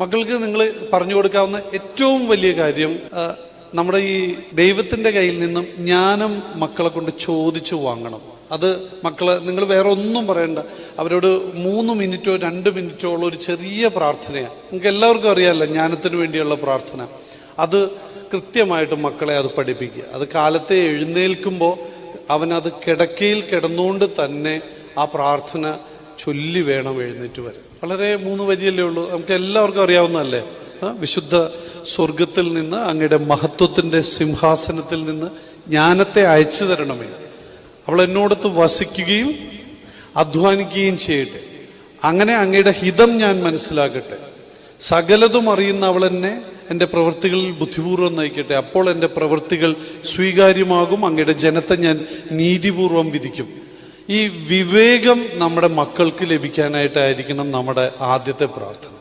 മക്കൾക്ക് നിങ്ങൾ പറഞ്ഞു കൊടുക്കാവുന്ന ഏറ്റവും വലിയ കാര്യം നമ്മുടെ ഈ ദൈവത്തിന്റെ കയ്യിൽ നിന്നും ജ്ഞാനം മക്കളെ കൊണ്ട് ചോദിച്ചു വാങ്ങണം. അത് മക്കൾ നിങ്ങൾ വേറെ ഒന്നും പറയണ്ട. അവരോട് മൂന്ന് മിനിറ്റോ രണ്ട് മിനിറ്റോ ഉള്ള ഒരു ചെറിയ പ്രാർത്ഥനയാണ്. നിങ്ങൾക്ക് എല്ലാവർക്കും അറിയാമല്ലോ ജ്ഞാനത്തിന് വേണ്ടിയുള്ള പ്രാർത്ഥന. അത് കൃത്യമായിട്ട് മക്കളെ അത് പഠിപ്പിക്കുക. അത് കാലത്തെ എഴുന്നേൽക്കുമ്പോൾ അവനത് കിടക്കയിൽ കിടന്നുകൊണ്ട് തന്നെ ആ പ്രാർത്ഥന ചൊല്ലി വേണം എഴുന്നേറ്റ് വരാൻ. വളരെ മൂന്ന് വരിയല്ലേ ഉള്ളൂ. നമുക്ക് എല്ലാവർക്കും അറിയാവുന്നതല്ലേ? വിശുദ്ധ സ്വർഗത്തിൽ നിന്ന് അങ്ങയുടെ മഹത്വത്തിന്റെ സിംഹാസനത്തിൽ നിന്ന് ജ്ഞാനത്തെ അയച്ചു തരണമേ. അവൾ എന്നോടത്ത് വസിക്കുകയും അധ്വാനിക്കുകയും ചെയ്യട്ടെ. അങ്ങനെ അങ്ങയുടെ ഹിതം ഞാൻ മനസ്സിലാക്കട്ടെ. സകലതും അറിയുന്ന അവൾ എന്നെ എന്റെ പ്രവൃത്തികളിൽ ബുദ്ധിപൂർവം നയിക്കട്ടെ. അപ്പോൾ എന്റെ പ്രവൃത്തികൾ സ്വീകാര്യമാകും. അങ്ങയുടെ ജനത്തെ ഞാൻ നീതിപൂർവം വിധിക്കും. ഈ വിവേകം നമ്മുടെ മക്കൾക്ക് ലഭിക്കാനായിട്ടായിരിക്കണം നമ്മുടെ ആദ്യത്തെ പ്രാർത്ഥന.